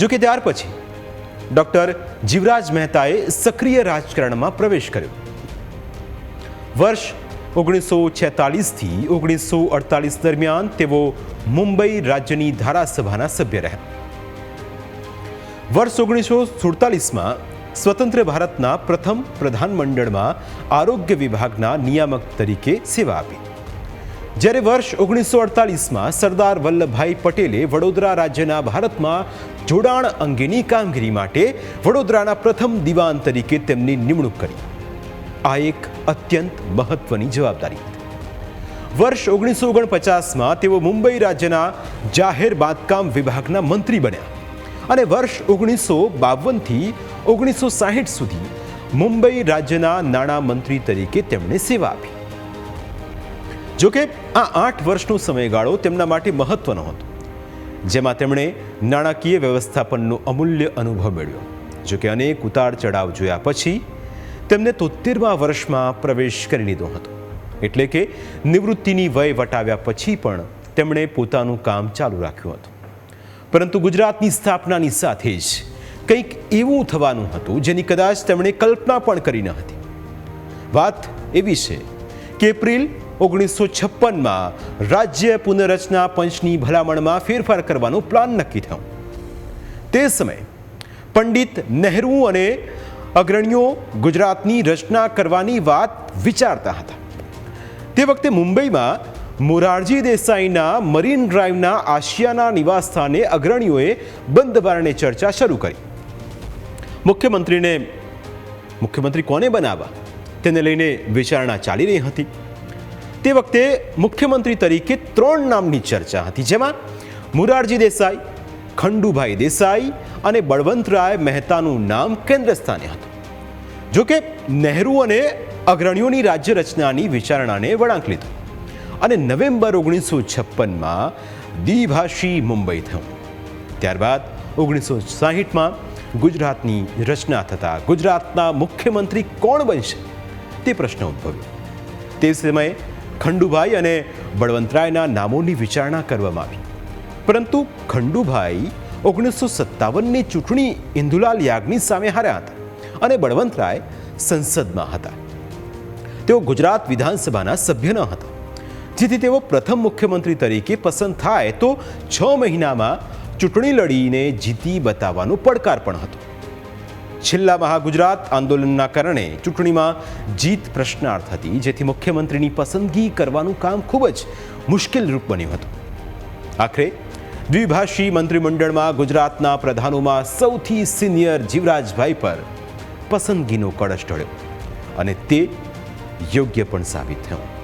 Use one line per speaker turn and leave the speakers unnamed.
જો કે ત્યાર પછી, ડૉક્ટર જીવરાજ મહેતાએ સક્રિય રાજકારણમાં પ્રવેશ કર્યો. વર્ષ ઓગણીસો છેતાલીસથી ઓગણીસો અડતાલીસ દરમિયાન તેઓ મુંબઈ રાજ્યની ધારાસભાના સભ્ય રહ્યા. વર્ષ ઓગણીસો સુડતાલીસમાં સ્વતંત્ર ભારતના પ્રથમ પ્રધાનમંડળમાં આરોગ્ય વિભાગના નિયામક તરીકે સેવા આપી. જ્યારે વર્ષ ઓગણીસો અડતાલીસમાં સરદાર વલ્લભભાઈ પટેલે વડોદરા રાજ્યના ભારતમાં જોડાણ અંગેની કામગીરી માટે વડોદરાના પ્રથમ દિવાન તરીકે તેમની નિમણૂક કરી. આ એક અત્યંત મહત્વની જવાબદારી. વર્ષ ઓગણીસો ઓગણપચાસમાં તેઓ મુંબઈ રાજ્યના જાહેર બાંધકામ વિભાગના મંત્રી બન્યા અને વર્ષ ઓગણીસો બાવનથી ઓગણીસો સાહીઠ સુધી મુંબઈ રાજ્યના નાણાં મંત્રી તરીકે તેમણે સેવા આપી. જોકે આ આઠ વર્ષનો સમયગાળો તેમના માટે મહત્વનો હતો જેમાં તેમણે નાણાકીય વ્યવસ્થાપનનો અમૂલ્ય અનુભવ મેળવ્યો. જોકે અનેક ઉતાર ચઢાવ જોયા પછી તેમને તોતેરમા વર્ષમાં પ્રવેશ કરી લીધો હતો. એટલે કે નિવૃત્તિની વય વટાવ્યા પછી પણ તેમણે પોતાનું કામ ચાલુ રાખ્યું હતું. પરંતુ ગુજરાતની સ્થાપનાની સાથે જ કંઈક એવું થવાનું હતું જેની કદાચ તેમણે કલ્પના પણ કરી ન હતી. વાત એવી છે કે એપ્રિલ ઓગણીસો છપ્પનમાં રાજ્ય પુનઃરચના પંચની ભલામણમાં ફેરફાર કરવાનો પ્લાન નક્કી થયો. તે સમયે પંડિત નહેરુ અને અગ્રણીઓ ગુજરાતની રચના કરવાની વાત વિચારતા હતા. તે વખતે મુંબઈમાં મોરારજી દેસાઈના મરીન ડ્રાઈવના આશિયાના નિવાસસ્થાને અગ્રણીઓએ બંધ ચર્ચા શરૂ કરી. મુખ્યમંત્રીને, મુખ્યમંત્રી કોને બનાવવા, તેને લઈને વિચારણા ચાલી રહી હતી. તે વખતે મુખ્યમંત્રી તરીકે ત્રણ નામની ચર્ચા હતી, જેમાં મુરારજી દેસાઈ, ખંડુભાઈ દેસાઈ અને બળવંતરાય મહેતાનું નામ કેન્દ્ર સ્થાને હતું. જોકે નહેરુ અને અગ્રણીઓની રાજ્ય રચનાની વિચારણાને વળાંક લીધો અને નવેમ્બર ઓગણીસો છપ્પનમાં દ્વિભાષી મુંબઈ થયું. ત્યારબાદ ઓગણીસો સાહીઠમાં ગુજરાતની રચના થતાં ગુજરાતના મુખ્યમંત્રી કોણ બનશે તે પ્રશ્ન ઉદ્ભવ્યો. તે સમયે ખંડુભાઈ અને બળવંતરાયના નામોની વિચારણા કરવામાં આવી. પરંતુ ખંડુભાઈ ઓગણીસો સત્તાવનની ચૂંટણી ઇન્દુલાલ યાજ્ઞી સામે હાર્યા હતા અને બળવંતરાય સંસદમાં હતા. તેઓ ગુજરાત વિધાનસભાના સભ્ય ન હતા. જેથી તેઓ પ્રથમ મુખ્યમંત્રી તરીકે પસંદ થાય તો છ મહિનામાં ચૂંટણી લડીને જીતી બતાવવાનો પડકાર પણ હતો. છેલ્લા મહાગુજરાત આંદોલનના કારણે ચૂંટણીમાં જીત પ્રશ્નાર્થ હતી, જેથી મુખ્યમંત્રીની પસંદગી કરવાનું કામ ખૂબ જ મુશ્કેલ રૂપ બન્યું હતું. આખરે, દ્વિભાષી મંત્રીમંડળમાં ગુજરાતના પ્રધાનોમાં સૌથી સિનિયર જીવરાજભાઈ પર પસંદગીનો કળશ ઢળ્યો અને તે યોગ્ય પણ સાબિત થયું.